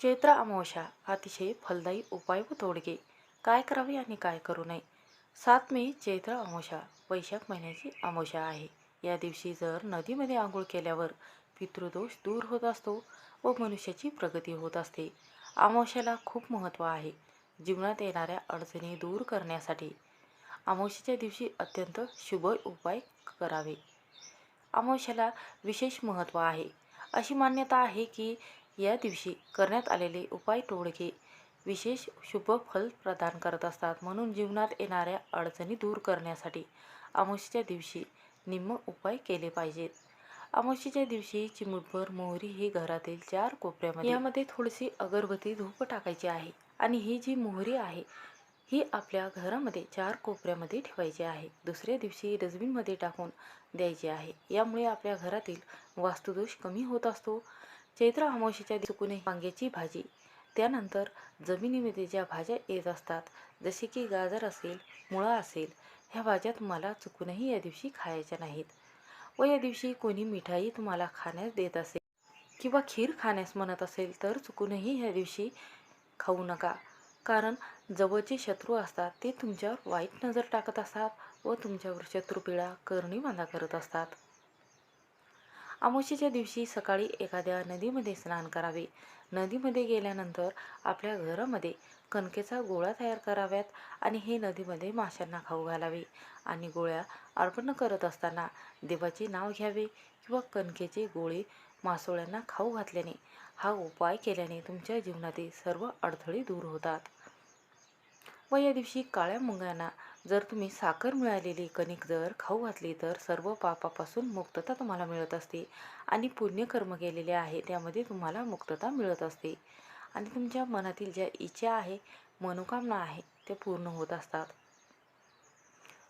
चैत्र अमावस्या अतिशय फलदायी उपाय व तोडगे. काय करावे आणि काय करू नये? सात मे चैत्र अमावस्या वैशाख महिन्याची अमावस्या आहे. या दिवशी जर नदीमध्ये आंघोळ केल्यावर पितृदोष दूर होत असतो व मनुष्याची प्रगती होत असते. अमावस्याला खूप महत्त्व आहे. जीवनात येणाऱ्या अडचणी दूर करण्यासाठी अमावस्येच्या दिवशी अत्यंत शुभ उपाय करावे. अमावस्याला विशेष महत्त्व आहे. अशी मान्यता आहे की या दिवशी करण्यात आलेले उपाय टोळके विशेष शुभ फल प्रदान करत असतात. म्हणून जीवनात येणाऱ्या अडचणी दूर करण्यासाठी अमावस्येच्या दिवशी निम्म उपाय केले पाहिजेत. अमावस्येच्या दिवशी चिमुटभर मोहरी ही घरातील चार कोपऱ्यामध्ये यामध्ये थोडीशी अगरबत्ती धूप टाकायची आहे आणि ही जी मोहरी आहे ही आपल्या घरामध्ये चार कोपऱ्यामध्ये ठेवायची आहे. दुसऱ्या दिवशी डस्टबिनमध्ये टाकून द्यायची आहे. यामुळे आपल्या घरातील वास्तुदोष कमी होत असतो. चैत्र अमावशीच्या चुकूनही वांग्याची भाजी. त्यानंतर जमिनीमध्ये ज्या भाज्या येत असतात जसे की गाजर असेल मुळा असेल ह्या भाज्या तुम्हाला चुकूनही या दिवशी खायच्या नाहीत. व या दिवशी कोणी मिठाई तुम्हाला खाण्यास देत असेल किंवा खीर खाण्यास म्हणत असेल तर चुकूनही ह्या दिवशी खाऊ नका. कारण जवळचे शत्रू असतात ते तुमच्यावर वाईट नजर टाकत असतात व तुमच्यावर शत्रुपिळा करणी बांधा करत असतात. अमावस्येच्या दिवशी सकाळी एखाद्या नदीमध्ये स्नान करावे. नदीमध्ये गेल्यानंतर आपल्या घरामध्ये कणकेचा गोळा तयार कराव्यात आणि हे नदीमध्ये माशांना खाऊ घालावे आणि गोळ्या अर्पण करत असताना देवाचे नाव घ्यावे किंवा कणकेचे गोळे मासोळ्यांना खाऊ घातल्याने हा उपाय केल्याने तुमच्या जीवनातील सर्व अडथळे दूर होतात. व या दिवशी काळ्या मुंग्यांना जर तुम्ही साखर मिळालेली कणिक जर खाऊ घातली तर सर्व पापापासून मुक्तता तुम्हाला मिळत असते आणि पुण्यकर्म केलेले आहे त्यामध्ये तुम्हाला मुक्तता मिळत असते. आणि तुमच्या मनातील ज्या इच्छा आहे मनोकामना आहे त्या पूर्ण होत असतात.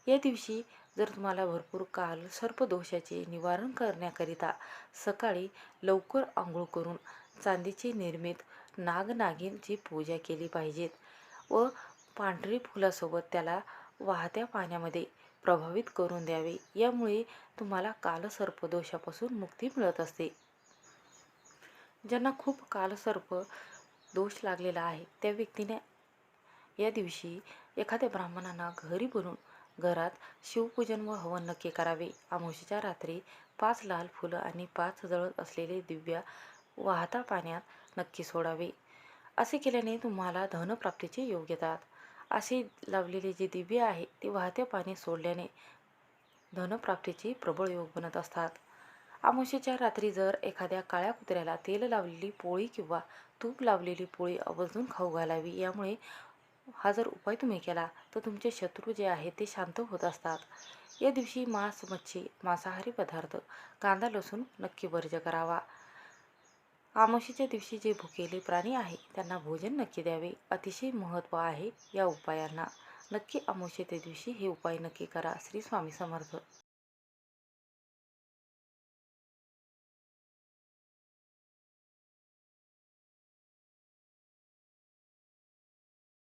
या दिवशी जर तुम्हाला भरपूर काल सर्पदोषाचे निवारण करण्याकरिता सकाळी लवकर आंघोळ करून चांदीची निर्मित नागनागिनची पूजा केली पाहिजेत व पांढरी फुलासोबत त्याला वाहत्या पाण्यामध्ये प्रभावित करून द्यावे. यामुळे तुम्हाला कालसर्पदोषापासून मुक्ती मिळत असते. ज्यांना खूप कालसर्प दोष लागलेला आहे त्या व्यक्तीने या दिवशी एखाद्या ब्राह्मणांना घरी बोलून घरात शिवपूजन व हवन नक्की करावे. आमोशीच्या रात्री पाच लाल फुलं आणि पाच जळत असलेले दिव्या वाहता पाण्यात नक्की सोडावे. असे केल्याने तुम्हाला धनप्राप्तीचे योग येतात असे लावलेले जे दिव्य आहे ते वाहत्या पाणी सोडल्याने धनप्राप्तीची प्रबळ योग बनत असतात. अमावस्येच्या रात्री जर एखाद्या काळ्या कुत्र्याला तेल लावलेली पोळी किंवा तूप लावलेली पोळी आवर्जून खाऊ घालावी यामुळे हा जर उपाय तुम्ही केला तर तुमचे शत्रू जे आहे ते शांत होत असतात. या दिवशी मांस मच्छी मांसाहारी पदार्थ कांदा लसूण नक्की वर्ज करावा. आमशीच्या दिवशी जे भुकेले प्राणी आहे त्यांना भोजन नक्की द्यावे. अतिशय महत्त्व आहे या उपायांना. नक्की आमोशेच्या दिवशी हे उपाय नक्की करा श्री स्वामी समर्थ.